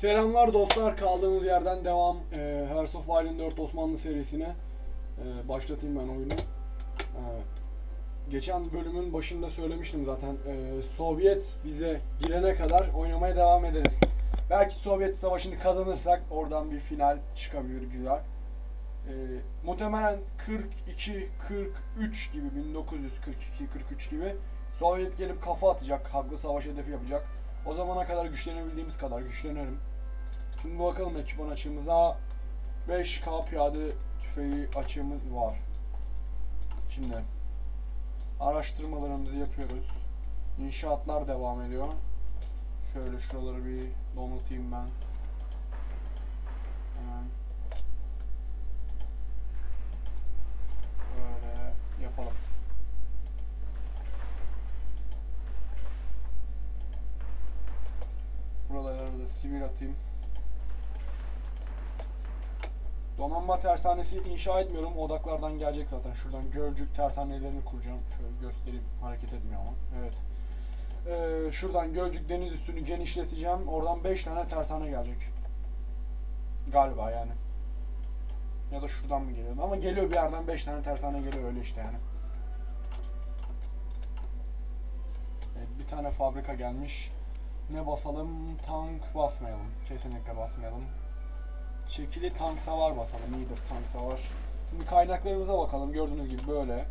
Selamlar dostlar. Kaldığımız yerden devam. Ee, Hearts of Iron 4 Osmanlı serisine ee, başlatayım ben oyunu. Ee, geçen bölümün başında söylemiştim zaten. Ee, Sovyet bize girene kadar oynamaya devam ederiz. Belki Sovyet savaşını kazanırsak oradan bir final çıkabilir güzel. Ee, muhtemelen 42 43 gibi 1942 43 gibi Sovyet gelip kafa atacak, haklı savaş hedefi yapacak. O zamana kadar güçlenebildiğimiz kadar güçlenelim. Şimdi bakalım ekipman açığımıza 5K piyade tüfeği açığımız var. Şimdi araştırmalarımızı yapıyoruz. İnşaatlar devam ediyor. Şöyle şuraları bir donatayım ben. Hemen. Böyle yapalım. Buralara da sivil atayım. Donanma tersanesi inşa etmiyorum. Odaklardan gelecek zaten. Şuradan Gölcük tersanelerini kuracağım. Şöyle göstereyim. Hareket etmiyor ama. Evet. Ee, şuradan Gölcük deniz üstünü genişleteceğim. Oradan 5 tane tersane gelecek. Galiba yani. Ya da şuradan mı geliyor? Ama geliyor bir yerden 5 tane tersane geliyor öyle işte yani. Evet, bir tane fabrika gelmiş. Ne basalım? Tank basmayalım. Kesinlikle basmayalım. Çekili tank savar basalım. İyidir tank savar. Şimdi kaynaklarımıza bakalım. Gördüğünüz gibi böyle.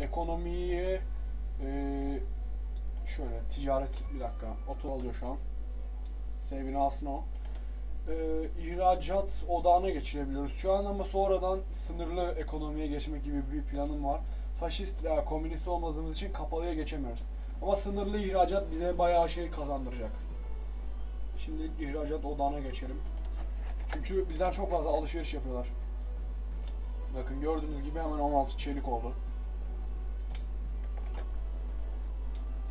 Ekonomiyi eee, şöyle ticaret bir dakika. Oto alıyor şu an. Sevgili alsın o. Eee ihracat odağına geçirebiliyoruz şu an ama sonradan sınırlı ekonomiye geçmek gibi bir planım var. Faşist veya komünist olmadığımız için kapalıya geçemiyoruz. Ama sınırlı ihracat bize bayağı şey kazandıracak. Şimdi ihracat odağına geçelim. Çünkü bizden çok fazla alışveriş yapıyorlar. Bakın gördüğünüz gibi hemen 16 çelik oldu.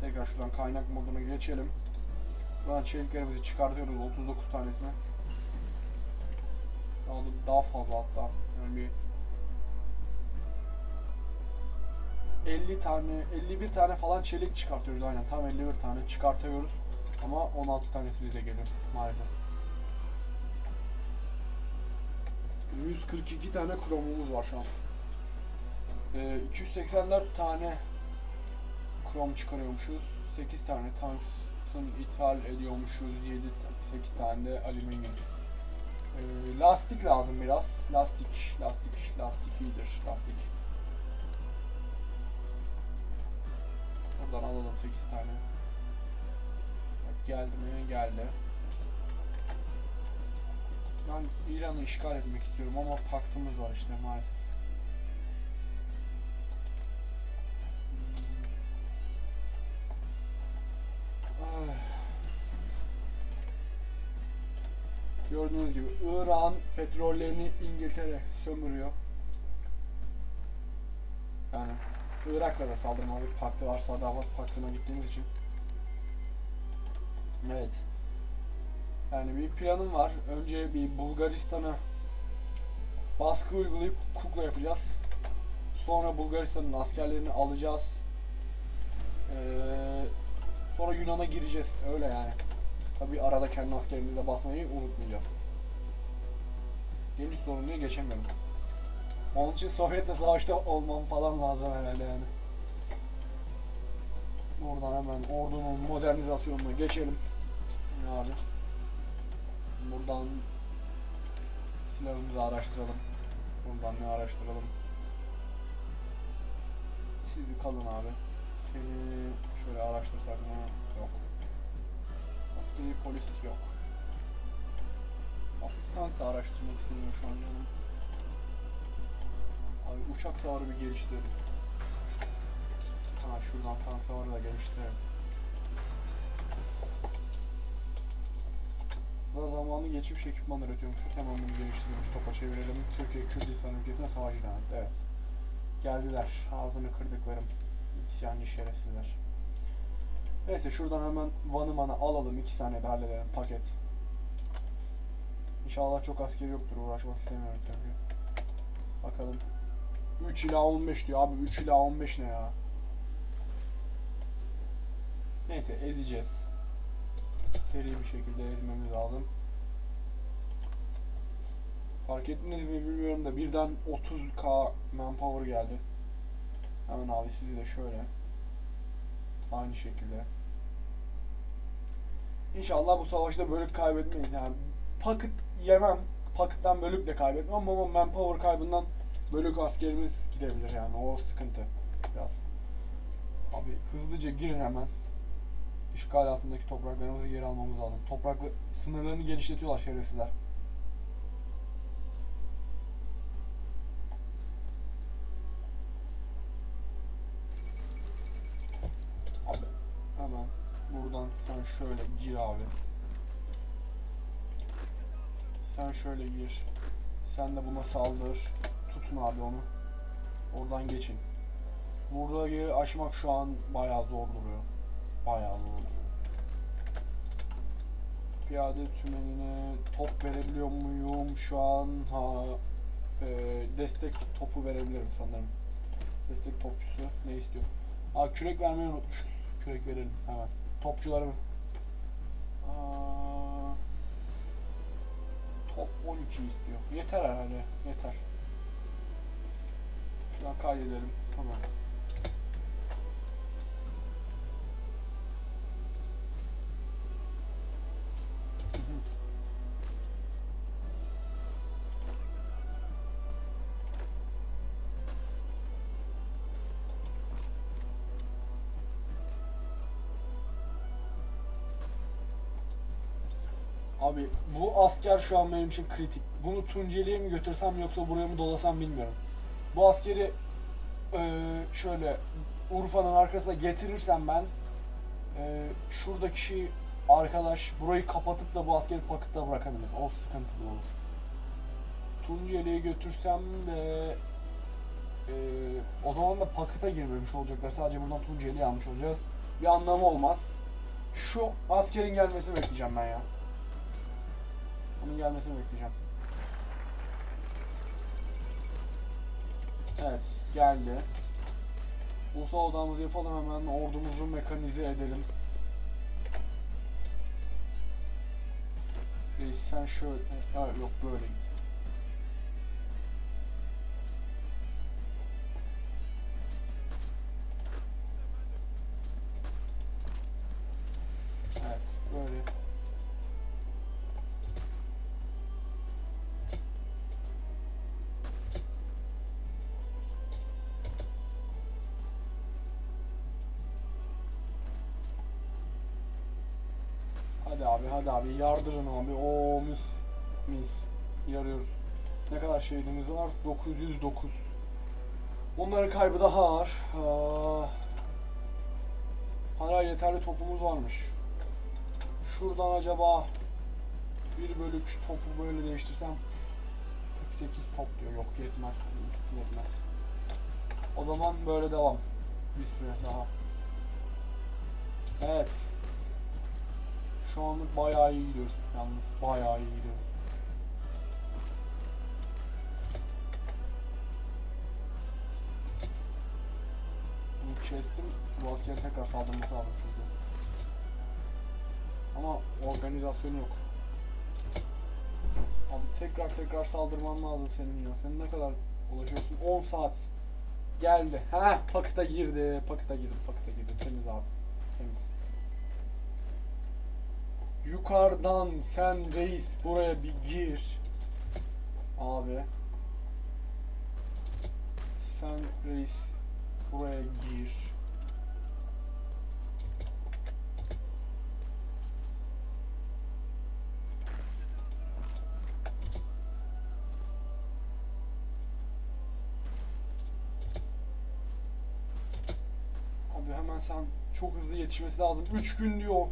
Tekrar şuradan kaynak moduna geçelim. Buradan çeliklerimizi çıkartıyoruz 39 tanesini. Daha, da- daha fazla hatta. Yani bir 50 tane, 51 tane falan çelik çıkartıyoruz aynen. Tam 51 tane çıkartıyoruz. Ama 16 tanesi bize geliyor maalesef. 142 tane kromumuz var şu an. Ee, 284 tane krom çıkarıyormuşuz. 8 tane tungsten ithal ediyormuşuz. 7 8 tane de alüminyum. Ee, lastik lazım biraz. Lastik, lastik, lastik iyidir. Lastik. Buradan alalım 8 tane. Geldi mi? Geldi. Ben İran'ı işgal etmek istiyorum ama paktımız var işte maalesef. Hmm. Gördüğünüz gibi İran petrollerini İngiltere sömürüyor. Yani Irak'la da saldırmazlık paktı var. Sadavat paktına gittiğimiz için. Evet. Yani bir planım var. Önce bir Bulgaristan'a baskı uygulayıp kukla yapacağız. Sonra Bulgaristan'ın askerlerini alacağız. Ee, sonra Yunan'a gireceğiz. Öyle yani. Tabi arada kendi askerimizi basmayı unutmayacağız. Geniş sorunluğu geçemiyorum. Onun için Sovyet'le savaşta olmam falan lazım herhalde yani. Buradan hemen ordunun modernizasyonuna geçelim. Abi. Buradan silahımızı araştıralım. Buradan ne araştıralım? Siz bir kalın abi. Seni şöyle araştırsak mı? Yok. Askeri polis yok. Hafif da araştırmak istemiyorum şu an canım. Abi uçak savarı bir geliştirelim. Ha şuradan tank savarı da geliştirelim. Da zamanlı geçmiş ekipman üretiyormuş. Hemen bunu geliştirilmiş topa çevirelim. Türkiye Kürdistan ülkesine savaş ilan etti. Evet. Geldiler. Ağzını kırdıklarım. İsyancı şerefsizler. Neyse şuradan hemen Van'ı mana alalım. 2 saniyede halledelim. Paket. İnşallah çok askeri yoktur. Uğraşmak istemiyorum çünkü. Bakalım. 3 ila 15 diyor abi. 3 ila 15 ne ya? Neyse ezeceğiz. Seri bir şekilde ezmemiz lazım. Fark ettiniz mi bilmiyorum da birden 30k manpower geldi. Hemen abi sizi de şöyle. Aynı şekilde. İnşallah bu savaşta bölük kaybetmeyiz yani. Paket yemem. Paket'ten bölük de kaybetmem ama manpower kaybından bölük askerimiz gidebilir yani o sıkıntı biraz. Abi hızlıca girin hemen. İşgal altındaki topraklarımızı geri almamız lazım. Topraklı sınırlarını genişletiyorlar şerefsizler. Abi hemen buradan sen şöyle gir abi. Sen şöyle gir. Sen de buna saldır. Tutun abi onu. Oradan geçin. Buradaki aşmak şu an bayağı zor duruyor. Bayağı zor. Piyade tümenine top verebiliyor muyum şu an? Ha, e, destek topu verebilirim sanırım. Destek topçusu ne istiyor? Aa kürek vermeyi unutmuşuz. Kürek verelim hemen. Topçularım. Aa, top 12 istiyor. Yeter herhalde. Yeter. Şuradan kaydedelim. Tamam. Abi bu asker şu an benim için kritik. Bunu Tunceli'ye mi götürsem yoksa buraya mı dolasam bilmiyorum. Bu askeri eee, şöyle Urfa'nın arkasına getirirsem ben eee, şuradaki şey arkadaş burayı kapatıp da bu askeri pakıtta bırakabilir. O sıkıntılı olur. Tunceli'ye götürsem de eee, o zaman da pakıta girmemiş olacaklar. Sadece buradan Tunceli'yi almış olacağız. Bir anlamı olmaz. Şu askerin gelmesini bekleyeceğim ben ya. Onun gelmesini bekleyeceğim. Evet, geldi. Ulusal odamızı yapalım hemen, ordumuzu mekanize edelim. Ee, sen şöyle, ha, yok böyle git. Hadi abi hadi abi yardırın abi. O mis mis yarıyoruz. Ne kadar şehidimiz var? 909. Onların kaybı daha ağır. Aa, hala yeterli topumuz varmış. Şuradan acaba bir bölük topu böyle değiştirsem 48 top diyor. Yok yetmez. Yetmez. O zaman böyle devam. Bir süre daha. Evet. Şu anlık bayağı iyi gidiyoruz yalnız. Bayağı iyi gidiyoruz. Bunu kestim. Bu askere tekrar saldırması lazım çünkü. Ama organizasyonu yok. Abi tekrar tekrar saldırman lazım senin ya. Sen ne kadar ulaşıyorsun? 10 saat. Geldi. Ha, pakıta girdi. Pakıta girdi. Pakıta girdi. Temiz abi. Temiz. Yukarıdan sen reis buraya bir gir. Abi. Sen reis buraya gir. Abi hemen sen çok hızlı yetişmesi lazım. 3 gün diyor.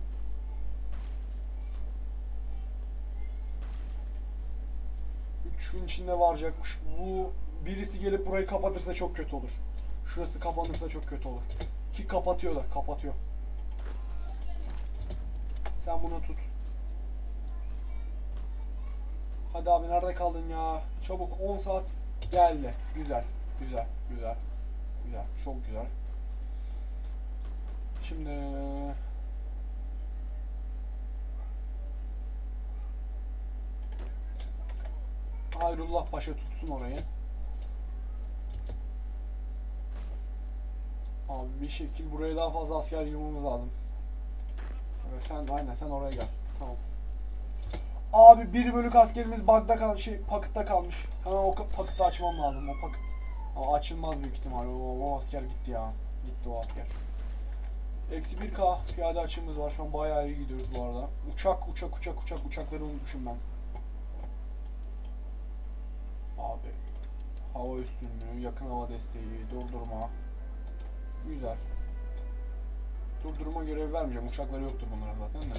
Gün içinde varacakmış. Bu birisi gelip burayı kapatırsa çok kötü olur. Şurası kapanırsa çok kötü olur. Ki kapatıyor da, kapatıyor. Sen bunu tut. Hadi abi nerede kaldın ya? Çabuk 10 saat geldi. Güzel, güzel, güzel. Güzel, çok güzel. Şimdi Hayrullah Paşa tutsun orayı. Abi bir şekil buraya daha fazla asker yığmamız lazım. Evet sen aynen sen oraya gel. Tamam. Abi bir bölük askerimiz bug'da kal şey pakıtta kalmış. Hemen o pakıtı açmam lazım. O pakıt. Ama açılmaz büyük ihtimal. O, o asker gitti ya. Gitti o asker. Eksi 1K piyade açığımız var. Şu an bayağı iyi gidiyoruz bu arada. Uçak, uçak, uçak, uçak, uçakları unutmuşum ben. Abi. Hava üstünlüğü, yakın hava desteği, durdurma. Güzel. Durdurma görevi vermeyeceğim. Uçakları yoktur bunların zaten de.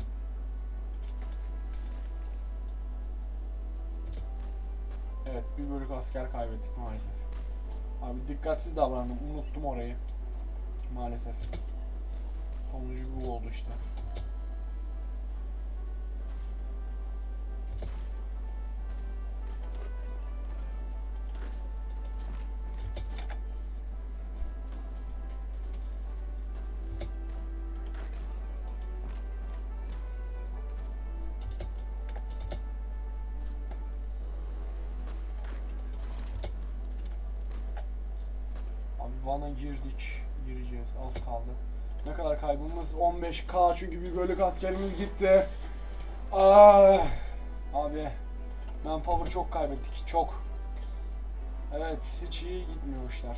Evet, bir bölük asker kaybettik maalesef. Abi dikkatsiz davrandım. Unuttum orayı. Maalesef. Sonucu bu oldu işte. Van'a girdik. Gireceğiz. Az kaldı. Ne kadar kaybımız? 15k çünkü bir bölük askerimiz gitti. Ah, abi manpower çok kaybettik. Çok. Evet hiç iyi gitmiyor işler.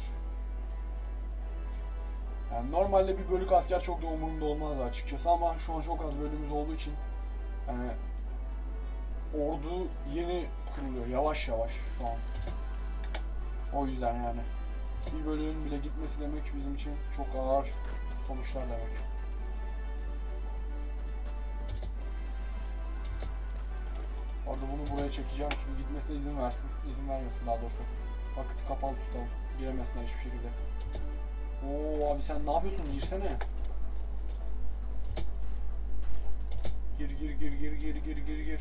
Yani normalde bir bölük asker çok da umurumda olmaz açıkçası ama şu an çok az bölümümüz olduğu için yani ordu yeni kuruluyor yavaş yavaş şu an. O yüzden yani. Bir bölüğün bile gitmesi demek bizim için çok ağır sonuçlar demek. Orada bunu buraya çekeceğim şimdi gitmesine izin versin. izin vermesin daha doğrusu. Vakıtı kapalı tutalım. Giremesinler hiçbir şekilde. Oo abi sen ne yapıyorsun? Girsene. Gir gir gir gir gir gir gir gir.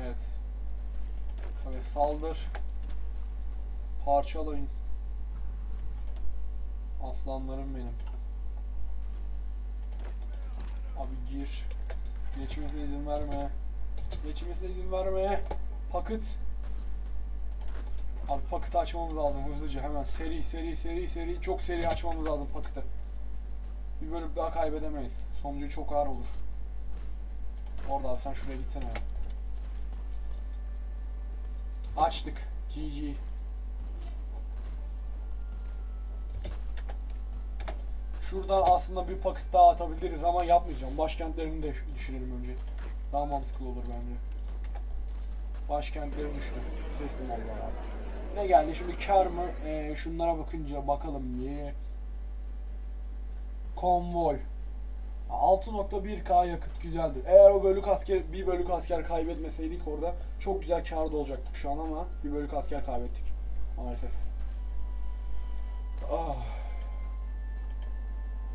Evet. Tabii saldır. Parçalayın. Aslanlarım benim. Abi gir. Geçmesine izin verme. Geçmesine izin verme. Pakıt. Abi pakıtı açmamız lazım hızlıca hemen. Seri seri seri seri. Çok seri açmamız lazım pakıtı. Bir bölüm daha kaybedemeyiz. Sonucu çok ağır olur. Orada abi sen şuraya gitsene. ya. Açtık. GG. Şuradan aslında bir paket daha atabiliriz ama yapmayacağım. Başkentlerini de düşürelim önce. Daha mantıklı olur bence. Başkentleri düştü. Teslim oldular abi. Ne geldi şimdi kar mı? Ee, şunlara bakınca bakalım bir. Konvoy. 6.1k yakıt güzeldir. Eğer o bölük asker bir bölük asker kaybetmeseydik orada çok güzel kârda olacaktık şu an ama bir bölük asker kaybettik maalesef. Ah.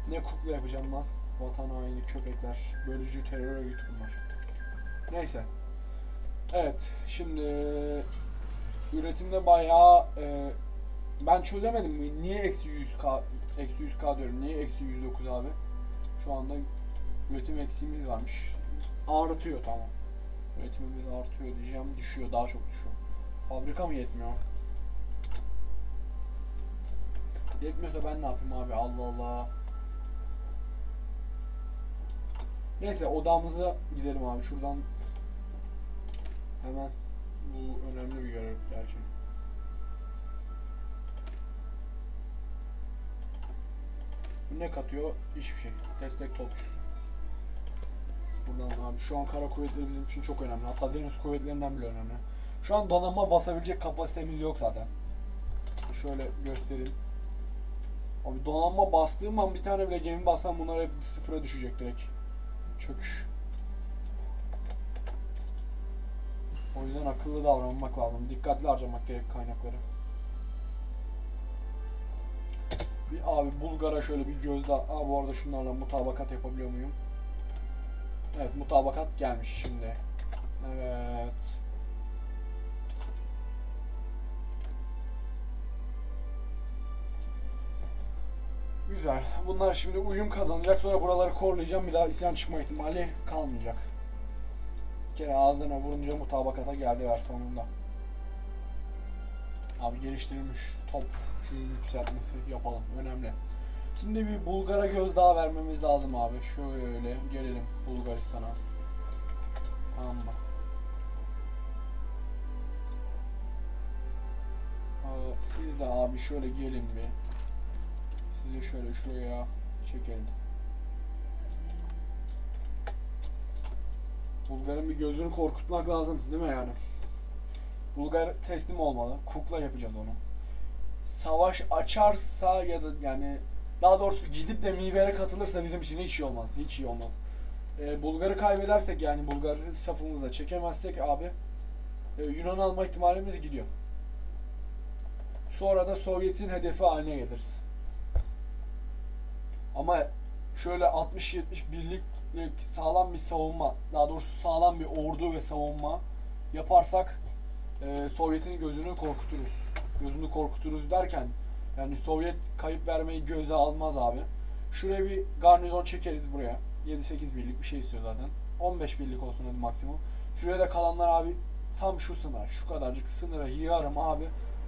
Ne kukla yapacağım lan? Vatan haini köpekler, bölücü terör örgütü bunlar. Neyse. Evet, şimdi üretimde bayağı e, ben çözemedim niye eksi 100k eksi 100k diyorum niye eksi 109 abi şu anda üretim eksiğimiz varmış. Artıyor tamam. Üretimimiz artıyor diyeceğim düşüyor daha çok düşüyor. Fabrika mı yetmiyor? Yetmiyorsa ben ne yapayım abi? Allah Allah. Neyse odamıza gidelim abi. Şuradan hemen bu önemli bir görev gerçi ne katıyor? Hiçbir şey. Destek topçusu. Buradan abi şu an kara kuvvetleri bizim için çok önemli. Hatta deniz kuvvetlerinden bile önemli. Şu an donanma basabilecek kapasitemiz yok zaten. Şöyle göstereyim. Abi donanma bastığım an bir tane bile gemi bassam bunlar hep sıfıra düşecek direkt. Çöküş. O yüzden akıllı davranmak lazım. Dikkatli harcamak gerek kaynakları. Bir abi Bulgar'a şöyle bir gözle. Aa bu arada şunlarla mutabakat yapabiliyor muyum? Evet mutabakat gelmiş şimdi. Evet. Güzel. Bunlar şimdi uyum kazanacak. Sonra buraları korlayacağım. Bir daha isyan çıkma ihtimali kalmayacak. Bir kere ağızlarına vurunca mutabakata geldiler sonunda. Abi geliştirilmiş top yükseltmesi yapalım. Önemli. Şimdi bir Bulgar'a göz daha vermemiz lazım abi. Şöyle gelelim Bulgaristan'a. Tamam mı? Siz de abi şöyle gelin bir. Sizi şöyle şuraya çekelim. Bulgar'ın bir gözünü korkutmak lazım değil mi yani? Bulgar teslim olmalı. Kukla yapacağız onu. Savaş açarsa ya da yani daha doğrusu gidip de Miver'e katılırsa bizim için hiç iyi olmaz. Hiç iyi olmaz. Ee, Bulgar'ı kaybedersek yani Bulgar safımızda çekemezsek abi e, Yunan alma ihtimalimiz gidiyor. Sonra da Sovyet'in hedefi haline geliriz. Ama şöyle 60-70 birliklik sağlam bir savunma, daha doğrusu sağlam bir ordu ve savunma yaparsak e, Sovyet'in gözünü korkuturuz. Gözünü korkuturuz derken yani Sovyet kayıp vermeyi göze almaz abi. Şuraya bir garnizon çekeriz buraya. 7-8 birlik bir şey istiyor zaten. 15 birlik olsun hadi maksimum. Şuraya da kalanlar abi tam şu sınır, şu kadarcık sınıra yığarım abi.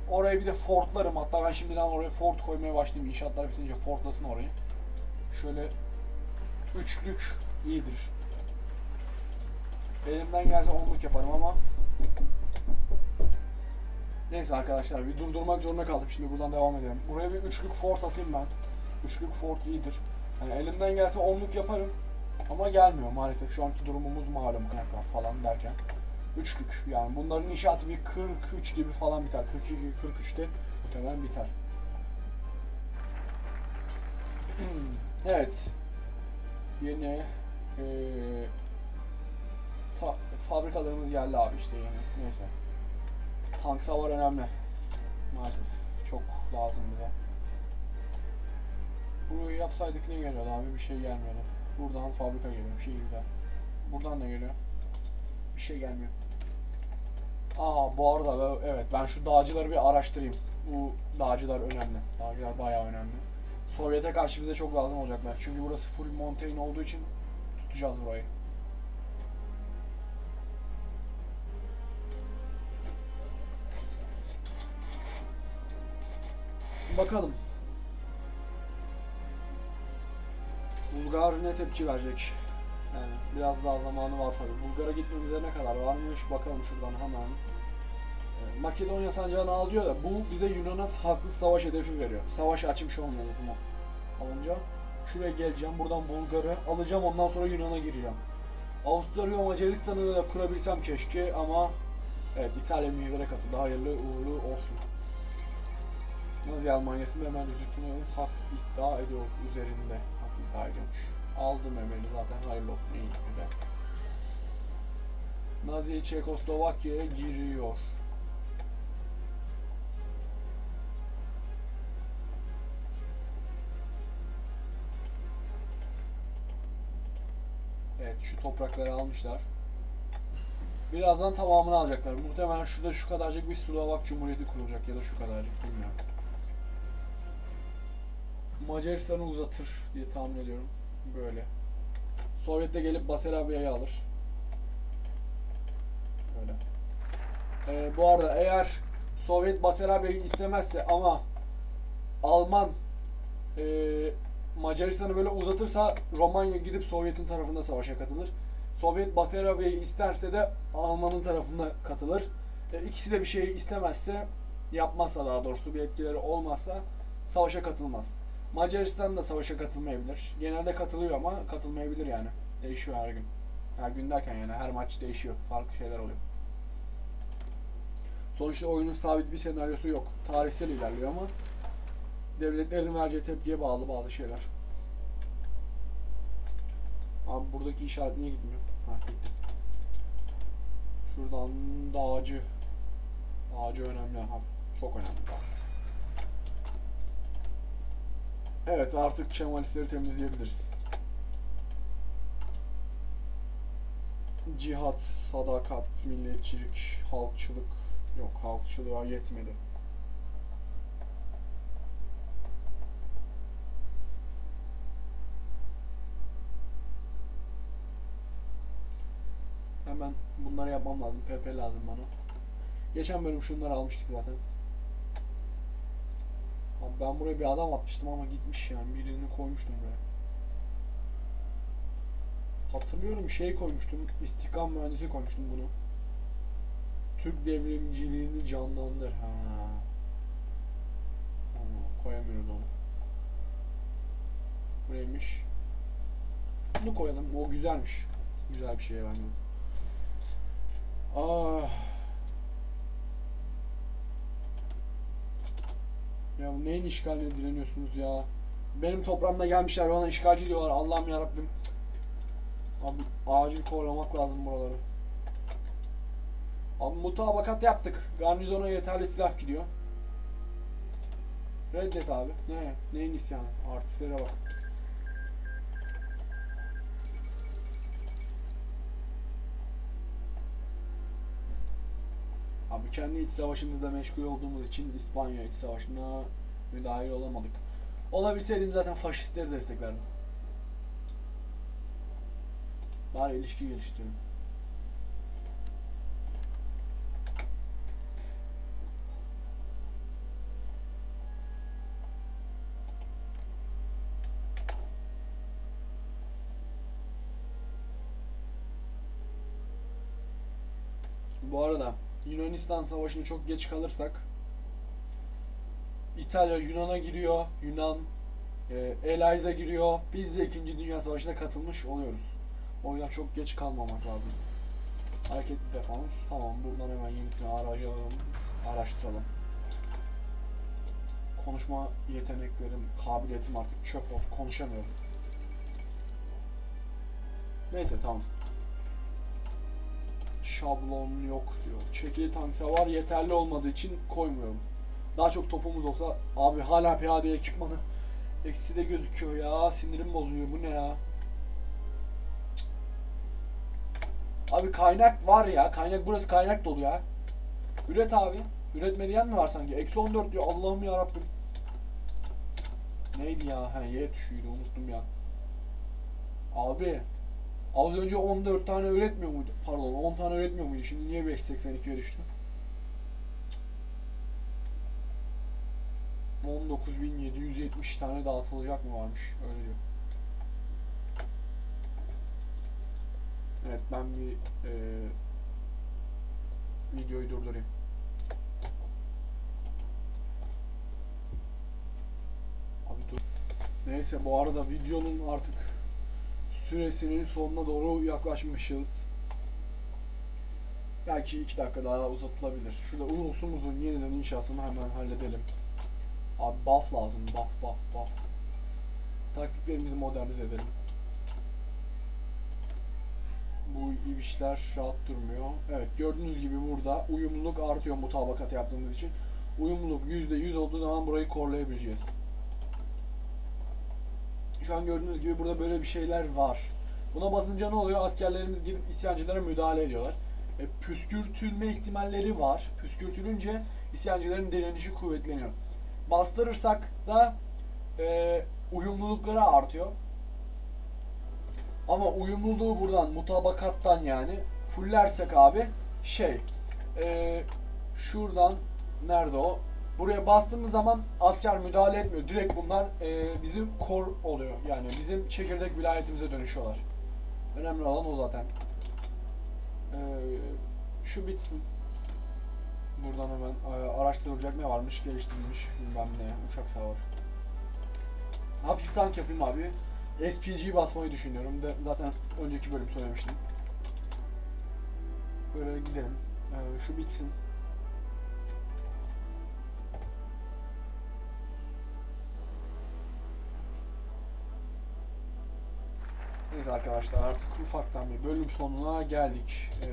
Oraya bir de fortlarım. Hatta ben şimdiden oraya fort koymaya başlayayım. İnşaatlar bitince fortlasın orayı. Şöyle üçlük iyidir. Elimden gelse onluk yaparım ama Neyse arkadaşlar bir durdurmak zorunda kaldım. Şimdi buradan devam edelim. Buraya bir üçlük fort atayım ben. Üçlük fort iyidir. Yani elimden gelse onluk yaparım. Ama gelmiyor maalesef. Şu anki durumumuz malum kaynaklar falan derken. Üçlük yani bunların inşaatı bir 43 gibi falan biter. 42 43'te muhtemelen biter. evet. Yeni ta- fabrikalarımız geldi abi işte yani. Neyse. Tank savar önemli. Maalesef. Çok lazım bize. Burayı yapsaydık ne geliyordu abi? Bir şey gelmiyordu. Buradan fabrika geliyor. Bir şey güzel. Buradan da geliyor. Bir şey gelmiyor. Aa bu arada evet ben şu dağcıları bir araştırayım. Bu dağcılar önemli. Dağcılar bayağı önemli. Sovyet'e karşı bize çok lazım olacaklar. Çünkü burası full mountain olduğu için tutacağız burayı. Bakalım. Bulgar ne tepki verecek? Yani biraz daha zamanı var tabii. Bulgar'a gitmemize ne kadar varmış bakalım şuradan hemen. Ee, Makedonya sancağını al diyor da bu bize Yunan'a haklı savaş hedefi veriyor. Savaş açmış olmuyor bunu alınca. Şuraya geleceğim. Buradan Bulgar'ı alacağım. Ondan sonra Yunan'a gireceğim. Avusturya Macaristan'ı da kurabilsem keşke ama evet İtalya mühürlere katıldı. Hayırlı uğurlu olsun. Nazi Almanya'sının hemen üzüntünü hak iddia ediyor üzerinde. Hak iddia ediyormuş. Aldım emrini zaten hayırlı olsun iyi güzel. Nazi Çekoslovakya'ya giriyor. Evet şu toprakları almışlar. Birazdan tamamını alacaklar. Muhtemelen şurada şu kadarcık bir Slovak Cumhuriyeti kurulacak ya da şu kadarcık bilmiyorum. Macaristan'ı uzatır diye tahmin ediyorum. Böyle. Sovyet de gelip Basarabya'yı alır. Böyle. Ee, bu arada eğer Sovyet Basarabya'yı istemezse ama Alman e, Macaristan'ı böyle uzatırsa Romanya gidip Sovyet'in tarafında savaşa katılır. Sovyet Basarabya'yı isterse de Alman'ın tarafında katılır. E, ikisi de bir şey istemezse, yapmazsa daha doğrusu bir etkileri olmazsa savaşa katılmaz. Macaristan da savaşa katılmayabilir. Genelde katılıyor ama katılmayabilir yani. Değişiyor her gün. Her gün derken yani her maç değişiyor. Farklı şeyler oluyor. Sonuçta oyunun sabit bir senaryosu yok. Tarihsel ilerliyor ama devletlerin vereceği tepkiye bağlı bazı şeyler. Abi buradaki işaret niye gitmiyor? Ha gitti. Şuradan dağcı. Dağcı önemli abi. Çok önemli dağcı. Evet artık Kemalistleri temizleyebiliriz. cihat, sadakat, milliyetçilik, halkçılık yok halkçılığa yetmedi. Hemen bunları yapmam lazım. PP lazım bana. Geçen bölüm şunları almıştık zaten. Abi ben buraya bir adam atmıştım ama gitmiş yani. Birini koymuştum buraya. Hatırlıyorum şey koymuştum. İstihkam mühendisi koymuştum bunu. Türk devrimciliğini canlandır. Ha. Onu koyamıyoruz onu. Buraymış. Bunu koyalım. O güzelmiş. Güzel bir şey bence. Ah. Ya neyin işgaline direniyorsunuz ya? Benim toprağımda gelmişler bana işgalci diyorlar. Allah'ım yarabbim. Abi acil kollamak lazım buraları. Abi mutabakat yaptık. Garnizona yeterli silah gidiyor. Reddet abi. Ne? Neyin isyanı? Artistlere bak. Kendi iç savaşımızda meşgul olduğumuz için İspanya iç savaşına müdahil olamadık. Olabilseydim zaten faşistleri desteklerdim. Bari ilişki geliştirin. Bu arada Yunanistan Savaşı'nı çok geç kalırsak İtalya Yunan'a giriyor, Yunan e, Eliza giriyor. Biz de 2. Dünya Savaşı'na katılmış oluyoruz. O yüzden çok geç kalmamak lazım. Hareketli defans. Tamam buradan hemen yenisini arayalım. Araştıralım. Konuşma yeteneklerim, kabiliyetim artık çöp oldu. Konuşamıyorum. Neyse tamam. Şablon yok diyor. Çekili tanksa var yeterli olmadığı için koymuyorum. Daha çok topumuz olsa abi hala piyade ekipmanı eksi de gözüküyor ya. Sinirim bozuluyor. Bu ne ya? Abi kaynak var ya. Kaynak burası kaynak dolu ya. Üret abi. Üretme diyen mi var sanki? Eksi 14 diyor. Allah'ım ya Rabbim. Neydi ya? Ha Y tuşuydu. Unuttum ya. Abi. Az önce 14 tane üretmiyor muydu? Pardon 10 tane üretmiyor muydu? Şimdi niye 582'ye düştü? 19.770 tane dağıtılacak mı varmış? Öyle diyor. Evet ben bir e, videoyu durdurayım. Abi dur. Neyse bu arada videonun artık süresinin sonuna doğru yaklaşmışız. Belki iki dakika daha uzatılabilir. Şurada ulusumuzun yeniden inşasını hemen halledelim. Abi buff lazım. Buff buff buff. Taktiklerimizi modernize edelim. Bu işler rahat durmuyor. Evet gördüğünüz gibi burada uyumluluk artıyor mutabakat yaptığımız için. Uyumluluk %100 olduğu zaman burayı korlayabileceğiz. Şu an gördüğünüz gibi burada böyle bir şeyler var. Buna basınca ne oluyor? Askerlerimiz gidip isyancılara müdahale ediyorlar. E, püskürtülme ihtimalleri var. Püskürtülünce isyancıların direnişi kuvvetleniyor. Bastırırsak da e, uyumlulukları artıyor. Ama uyumluluğu buradan mutabakattan yani fullersek abi şey e, şuradan nerede o? Buraya bastığımız zaman asker müdahale etmiyor. Direkt bunlar e, bizim kor oluyor. Yani bizim çekirdek vilayetimize dönüşüyorlar. Önemli olan o zaten. E, şu bitsin. Buradan hemen e, araştırılacak ne varmış, geliştirilmiş bilmem ne, uçak savar. Hafif tank yapayım abi. SPG basmayı düşünüyorum. De, zaten önceki bölüm söylemiştim. Böyle gidelim. E, şu bitsin. Neyse arkadaşlar artık ufaktan bir bölüm sonuna geldik. Ee,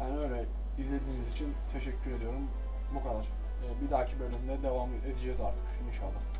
yani öyle izlediğiniz için teşekkür ediyorum. Bu kadar. Ee, bir dahaki bölümde devam edeceğiz artık inşallah.